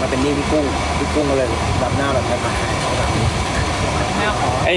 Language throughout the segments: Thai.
มาเป็นหนี้พี่กุ้งพี่กุ้งก็เลยรับหน้าแบบนั้มาให้เขาแบบนี้ ไอ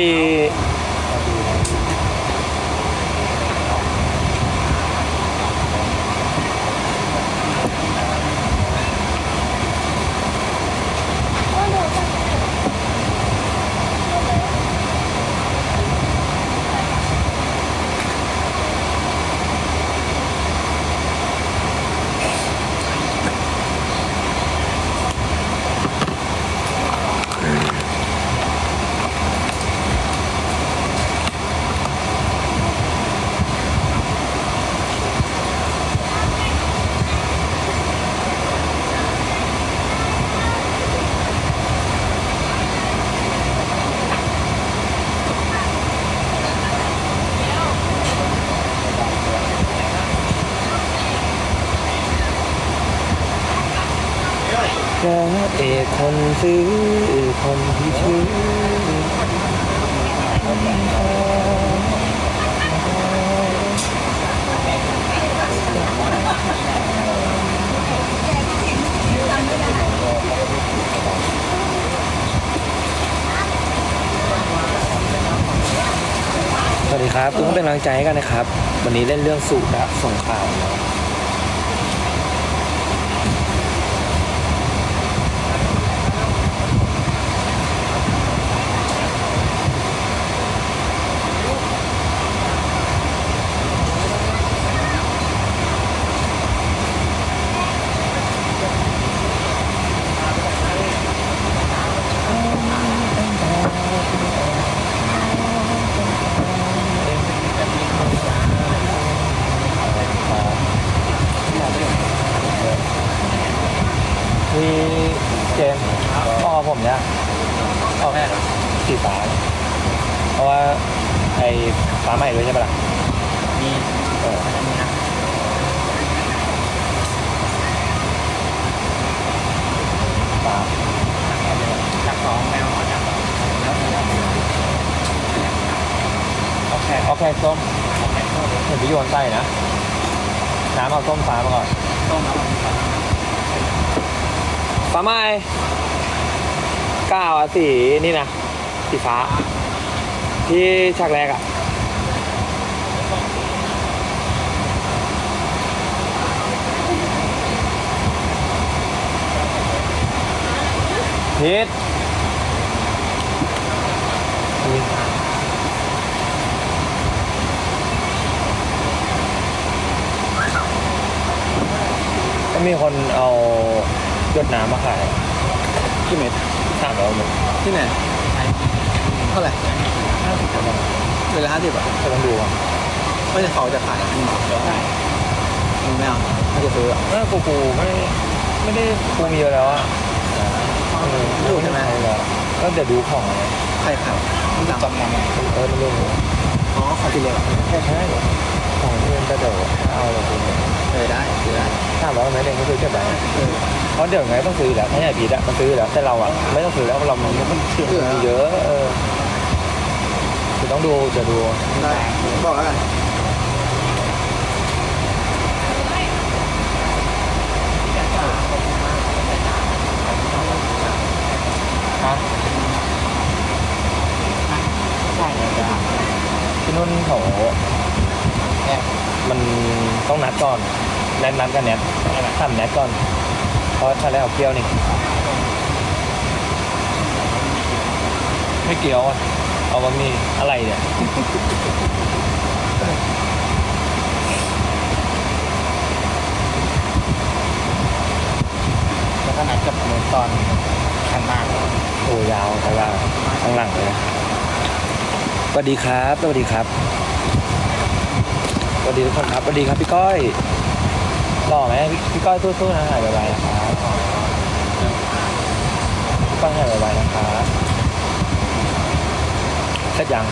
พระ เอกคนซื้อคนที่ชื่อสวัสดีครับทุกคนเป็นกำลังใจให้กันนะครับ วันนี้เล่นเรื่องสูตรอะสงครามเนะเจมส์พ่อผมเนี่ยเอาแค่สีฟ้า เพราะว่าไอ้ฟ้าใหม่ด้วยใช่ปะล่ะ มี เออ อันนี้นะ ฟ้า จากสองแมวจากสองแล้ว โอเคโอเคส้มเห็นพี่ โยนใส่นะ น้ำเอาส้มฟ้ามาก่อน ต้มแล้วมันฟ้าใหม่ก้าวอะสีนี่นะสีฟ้า ที่ฉากแรกอะพีท มีคนเอาหยดน้ำมาขายกี่เม็ดสามร้อยเมตรที่ไหนเท่าไหร่ห้าสิบกว่าบาทเวลาห้าสิบอะจะต้องดูอะไม่ใช่เขาจะขายอันนี้หรอได้มึงไม่เอาถ้าจะซื้ออะเออกูกูไม่ไม่ได้กูมีเยอะแล้วอะเออดูใช่ไหมแล้วก็เดี๋ยวดูของอะไรใครขายมึงจำนำเออไม่รู้อ๋อของที่เรียกแค่ใช่ ของเงินก็เดี๋ยวเอาเลยคุณเออได้ซื้อได้ถ้าร้อยเมตรเองก็ซื้อเก็บไว้เออเพราะเดี๋ยวไงต้องซื้อแล้วถ้าใหญ่พีดอะมันซื้อแล้วแต่เราอะไม่ต้องซื้อแล้วเรามันมันเชื่อเยอะเออคือต้องดูเดี๋ยวดูได้บอกแล้วกันฮะใช่จ้ะที่นุ่นเขา ต้องนัดก่อนนัดนัดกันเน็ตทำเน็ตก่อน เพราะถ้าแล้วเอาเกี๊ยวนี่ ไม่เกี่ยวอะเอาบะหมี่อะไรเนี่ยแล้วก็นัดกับเมืองตอนขันมากโอ้ยาวแต่ว่าข้างหลังเลยนะสวัสดีครับสวัสดีครับ สวัสดีทุกคนครับสวัสดีครับพี่ก้อยหล่อไหมพี่พี่ก้อยสู้ๆนะหายไวๆนะครับพี่ก้อยหายไวๆนะครับเสร็จยัง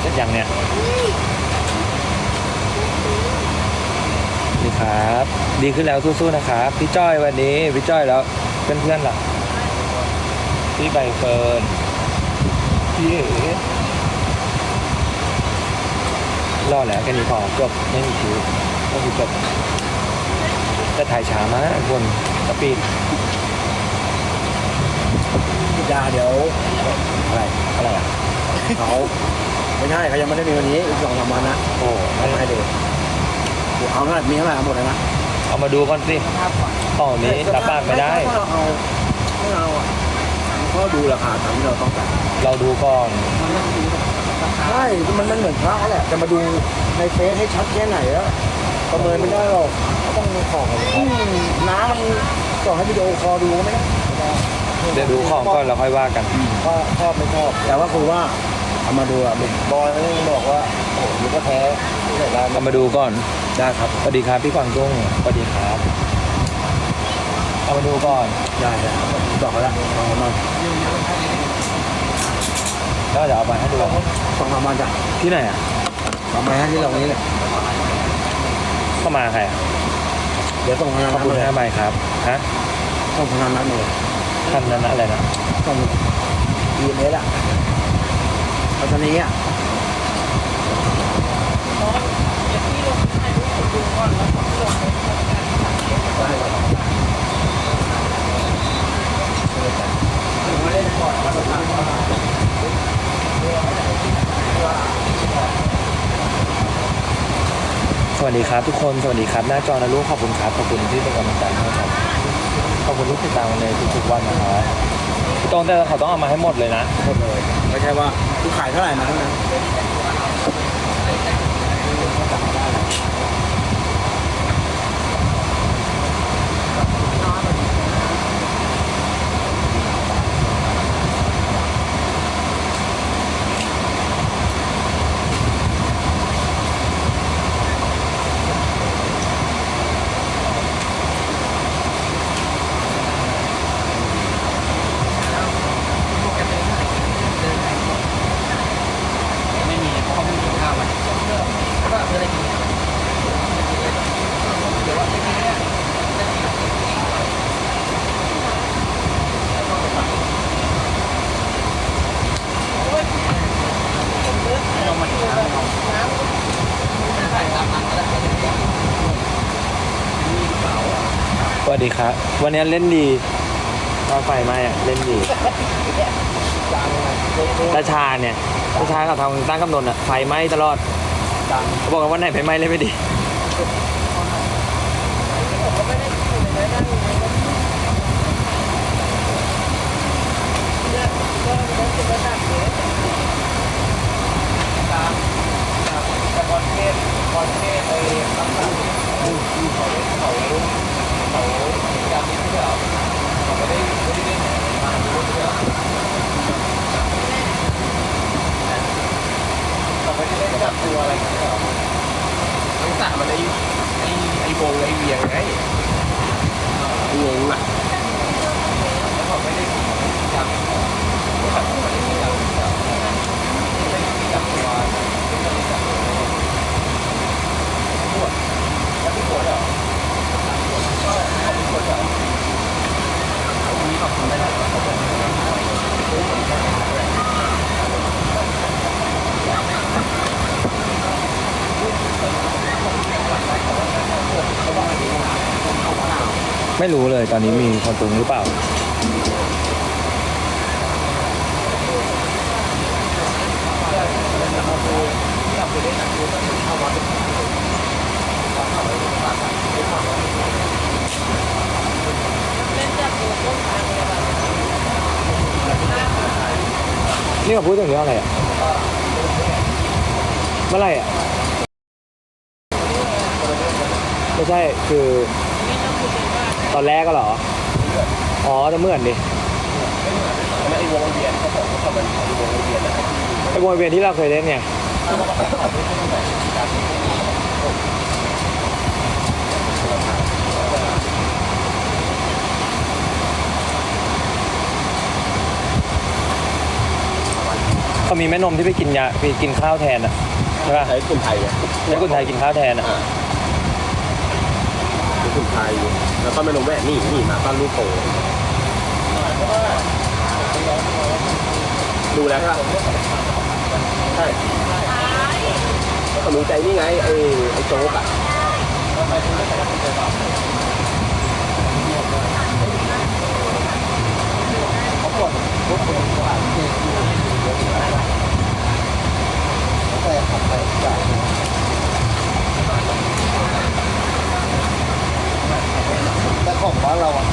เสร็จยังเนี่ยดีครับ ดีขึ้นแล้วสู้ๆนะครับพี่จ้อยวันนี้พี่จ้อยแล้วเพื่อนๆล่ะพี่ใบเฟิร์น พี่เอ๋รอดแล้วแค่นี้พอจบไม่มีคิวก็คือจบจะถ่ายช้ามากคนสปีดยาเดี๋ยวอะไรอะไรอะเขาไม่ใช่เขายังไม่ได้มีวันนี้อีกสองสามวันนะโอ้เอามาให้ดูเอาเท่าไหร่มีเท่าไหร่เอาหมดเลยนะเอามาดูก่อนสิกล่องนี้รับปากไม่ได้ถ้าเราเอาถ้าเราอะ ก็ดูราคาตามที่เราต้องการเราดูก่อน ใช่มันมันเหมือนพระแหละจะมาดูในเฟซให้ชัดแค่ไหนแล้วประเมินไม่ได้หรอกต้องดูของอืมน้ำมันต่อให้วิดีโอคอลดูก็ไม่ได้เดี๋ยวดูของก่อนแล้วค่อยว่ากัน ว่าชอบไม่ชอบแต่ว่าคือว่าเอามาดูอะบอยเขายังบอกว่าโอ้โหมันก็แท้ที่ไหนได้เอามาดูก่อน ได้ครับ สวัสดีครับพี่กวางตุ้งสวัสดีครับ เอามาดูก่อนได้ได้บอกเขาละสองสามวันแล้วเดี๋ยวเอาไปให้ดูสองสามวันจ้ะที่ไหนอะเอามาให้ที่ตรงนี้เลยเข้ามาใครอะเดี๋ยวส่งพนักขอบงานคุณเลยห้าใบครับฮะส่งพนักงานเลยท่านนั้นอะไรนะส่งดีเอสอะปัตตานีอะไม่ได้ก่อนมาทำ สวัสดีครับทุกคนสวัสดีครับ หน้าจอนะลูกขอบคุณครับขอบคุณที่เป็นกำลังใจให้ครับขอบคุณที่ติดตามในทุกๆวันนะครับพี่ต้งแต่เขาต้องเอามาให้หมดเลยนะหมดเลยไม่ใช่ว่าคุณขายเท่าไหร่มาเท่านั้น ไม่มีเพราะเขาไม่มีข้าวมันก็ไม่ได้กิน ส วัสดีครับ วันนี้เล่นดีตอนไฟไหมอะเล่นดีตาชาเนี่ยตาชาเขาทำตั้งกำหนดอะไฟไหมตลอดเขาบอกว่าวันไหนไฟไหมเล่นไม่ดี แต่คอนเทนต์คอนเทนต์ไอ้ตั้งแต่เขาเขาเขาเขาจำนี้ไม่ได้หรอเขาไม่ได้ไม่ได้เล่นมาดูด้วยเขาไม่ได้เล่นจับตัวอะไรกันหรอ มันไอ้ไอ้ไอ้วงไอ้เวียงไงวงอะแล้วเขาไม่ได้จับเขาไม่ได้จับไม่ได้จับตัวไม่ได้จับตัวแล้วปวดเหรอก็เขาปวดเหรอมีขอบคุณไม่ได้ขาบ ไม่รู้เลยตอนนี้มีคนตุงหรือเปล่า นี่มาพูดถึงเรื่องอะไรอะเมื่อไหรอะ ไม่ใช่คือ ตอนแรกก็เหรอ อ๋อจะเหมือนดิแล้วไอ้วงเวียนเขาบอกว่าเขาเป็นวงเวียนนะไอ้บริเวณที่เราเคยเล่นไงเขามีแม่นมที่ไปกินยาไปกินข้าวแทนอะใช่ป่ะใช้คนไทยอะให้คนไทยกินข้าวแทนอะ สุนทยอยู่แล้วก็ไม่ลงแวะนี่นี่มาต้อนลูกโตดูแล้วครับใช่ขนใจนี่ไงเอ้ไอโจ๊กอะแต่ขับไปจ่าย แต่ของบ้านเราอะ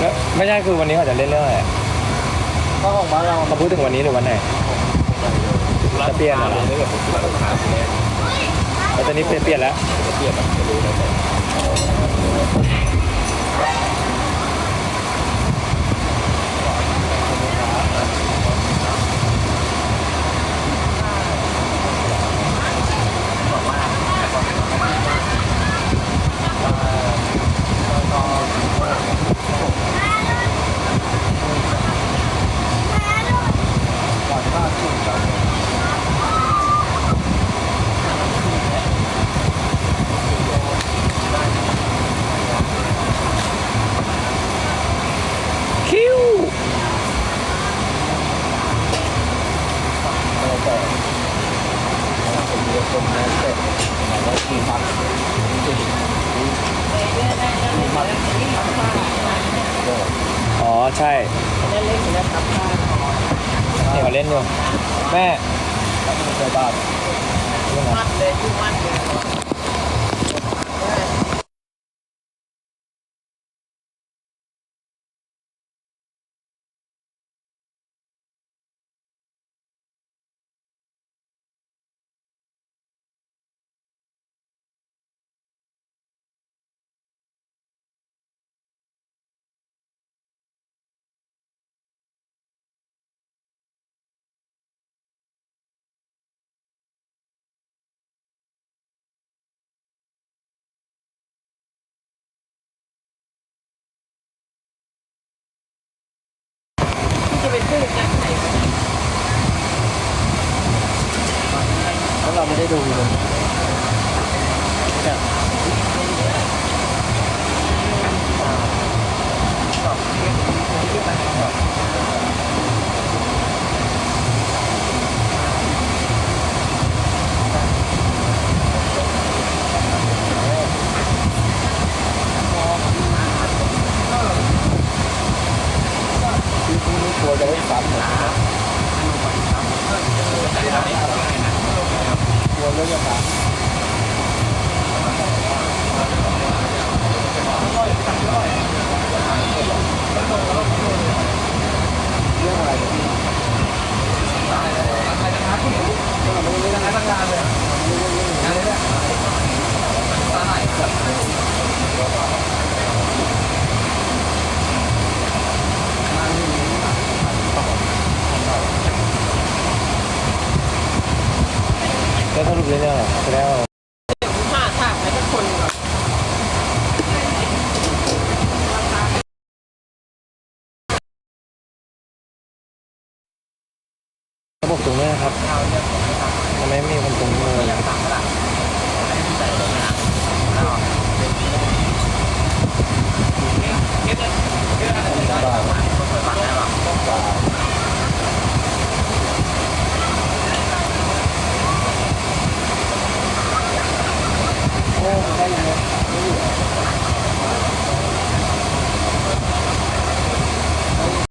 แล้วไม่ใช่คือวันนี้เขาจะเล่นเรื่องอะไรก็ของบ้านเราเขาพูดถึงวันนี้หรือวันไหนจะเปลี่ยนเหรอแล้วตอนนี้เปลี่ยนแล้เปลี่ยนแล้ว Wow. อ๋อใช่นี่เขาเล่นอยู่แม่ใช่บ้านเรื่องอะไรแล้วเราไม่ได้ดูเลยที่ เราเลือกขอไม่ต่างทำไมไม่มีคนตรงนี้ยังต่างก็หลังอันนี้ใส่ลงนะแล้วเป็นเก็บเลยเก็บไรก็ได้ก็เปิดฟังได้โอ้ได้เลย